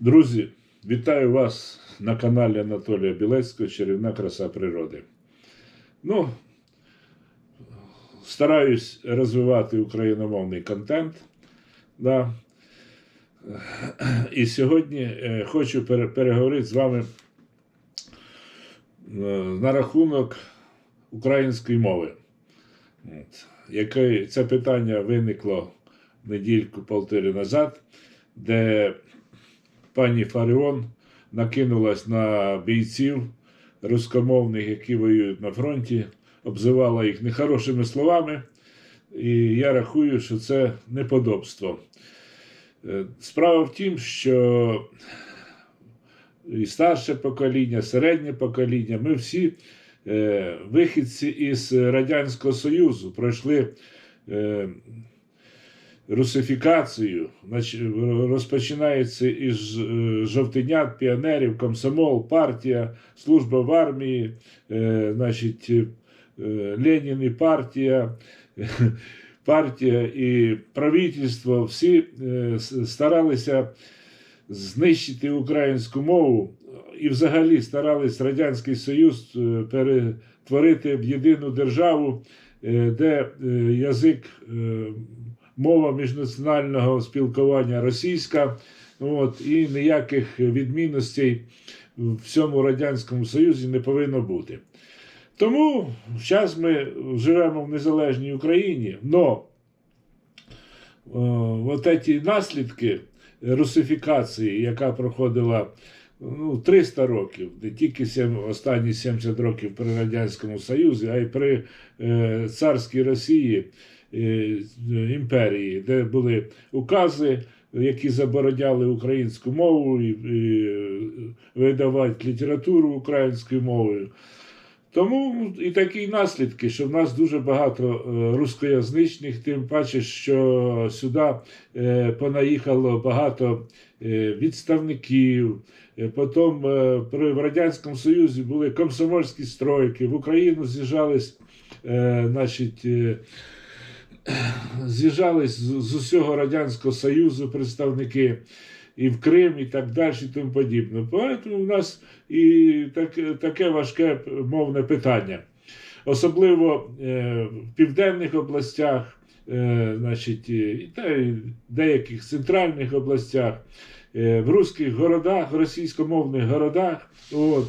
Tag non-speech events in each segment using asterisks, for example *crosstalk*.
Друзі, вітаю вас на каналі Анатолія Білецького Чарівна краса природи. Ну, стараюсь розвивати україномовний контент. Да. І сьогодні е, хочу переговорити з вами е, на рахунок української мови. Яке це питання виникло недільку-полтори назад, де пані Фаріон накинулась на бійців рускомовних, які воюють на фронті, обзивала їх нехорошими словами. І я рахую, що це неподобство. Е, Справа в тім, що і старше покоління, середнє покоління, ми всі е, вихідці із Радянського Союзу пройшли е, русифікацію, розпочинається із е, жовтенят, піонерів, комсомол, партія, служба в армії, е, значить, е, Ленін і партія, *laughs* партія і правительство. Всі старалися знищити українську мову і взагалі старались Радянський Союз перетворити в єдину державу, де язик, мова міжнаціонального спілкування російська, от, і ніяких відмінностей в всьому Радянському Союзі не повинно бути. Тому зараз ми живемо в незалежній Україні, но е, от ці наслідки русифікації, яка проходила ну, 300 років, не тільки сім, останні 70 років при Радянському Союзі, а й при е, царській Росії імперії, де були укази, які забороняли українську мову і, і видавати літературу українською мовою. Тому і такі наслідки, що в нас дуже багато е, рускоязичних, тим паче, що сюди е, понаїхало багато е, відставників. Е, Потім е, при в Радянському Союзі були комсомольські стройки, в Україну з'їжджались, е, значить, е, з'їжджались з, з усього Радянського Союзу представники і в Крим, і так далі, і тому подібне. Тому у нас і так, таке важке мовне питання. Особливо е, в південних областях, е, значить, і, та й деяких центральних областях, е, в русських городах, в російськомовних городах. От.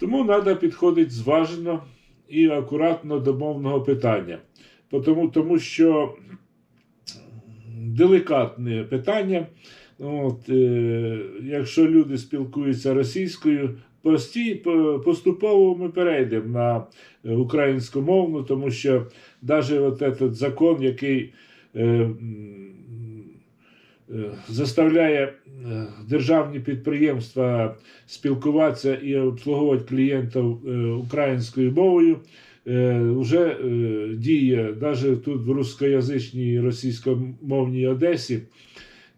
Тому треба підходити зважено і акуратно до мовного питання. Тому, тому що делікатне питання. От, е, якщо люди спілкуються російською, пості, поступово ми перейдемо на е, українськомовну, тому що навіть от закон, який е, е, заставляє е, державні підприємства спілкуватися і обслуговувати клієнтів е, українською мовою, вже е, діє навіть тут в рускоязичній російськомовній Одесі.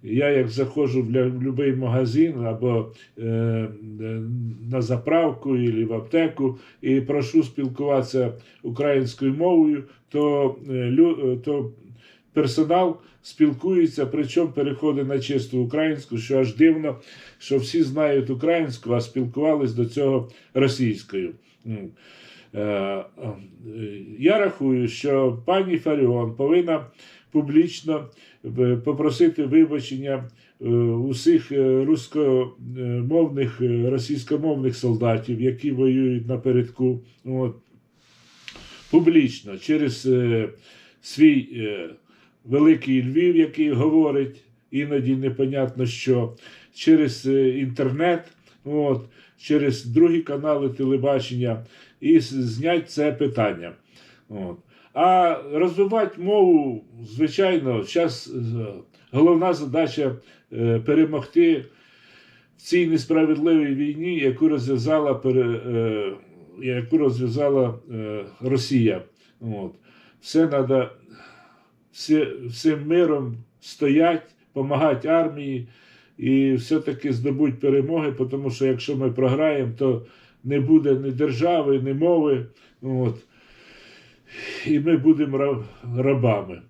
Я як заходжу в будь-який магазин або е, е, на заправку або в аптеку і прошу спілкуватися українською мовою, то, е, лю- е, то персонал спілкується, причому переходить на чисту українську, що аж дивно, що всі знають українську, а спілкувались до цього російською. Е, е, Я рахую, що пані Фаріон повинна публічно е, попросити вибачення усіх рускомовних, російськомовних солдатів, які воюють напередку. От. Публічно через свій великий Львів, який говорить іноді непонятно що, через е, інтернет, от, через другі канали телебачення і зняти це питання. От. А розвивати мову, звичайно, зараз головна задача е, перемогти в цій несправедливій війні, яку розв'язала, е, яку розв'язала е, Росія. От. Все треба всім миром стоять, допомагати армії і все-таки здобути перемоги, тому що якщо ми програємо, то не буде ні держави, ні мови. От. І ми будемо ра- рабами.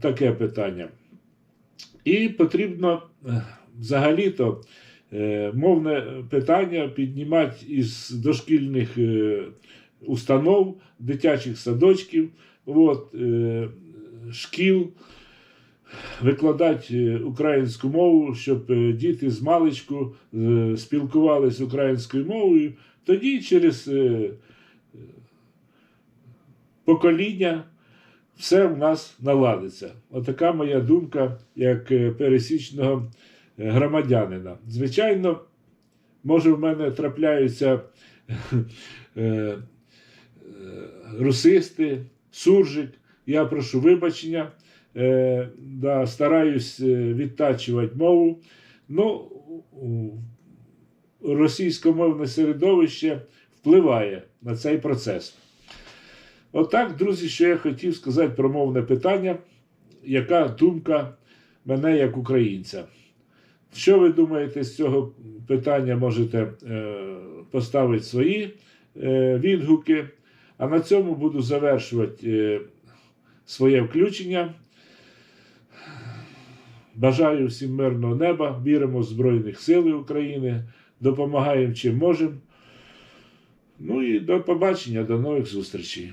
Таке питання. І потрібно е, взагалі-то е, мовне питання піднімати із дошкільних е, установ, дитячих садочків, от, шкіл, викладати е, українську мову, щоб е, діти з маличку е, спілкувалися українською мовою. Тоді через покоління все в нас наладиться. Отака моя думка як пересічного громадянина. Звичайно, може, в мене трапляються русисти, суржик. Я прошу вибачення, е, да, стараюсь е, відтачувати мову. Ну, російськомовне середовище впливає на цей процес. Отак, друзі, що я хотів сказати про мовне питання, яка думка мене як українця. Що ви думаєте з цього питання, можете е, поставити свої е, відгуки. А на цьому буду завершувати е, своє включення. Бажаю всім мирного неба, віримо в Збройних Сили України, допомагаємо чим можемо. Ну і до побачення, до нових зустрічей.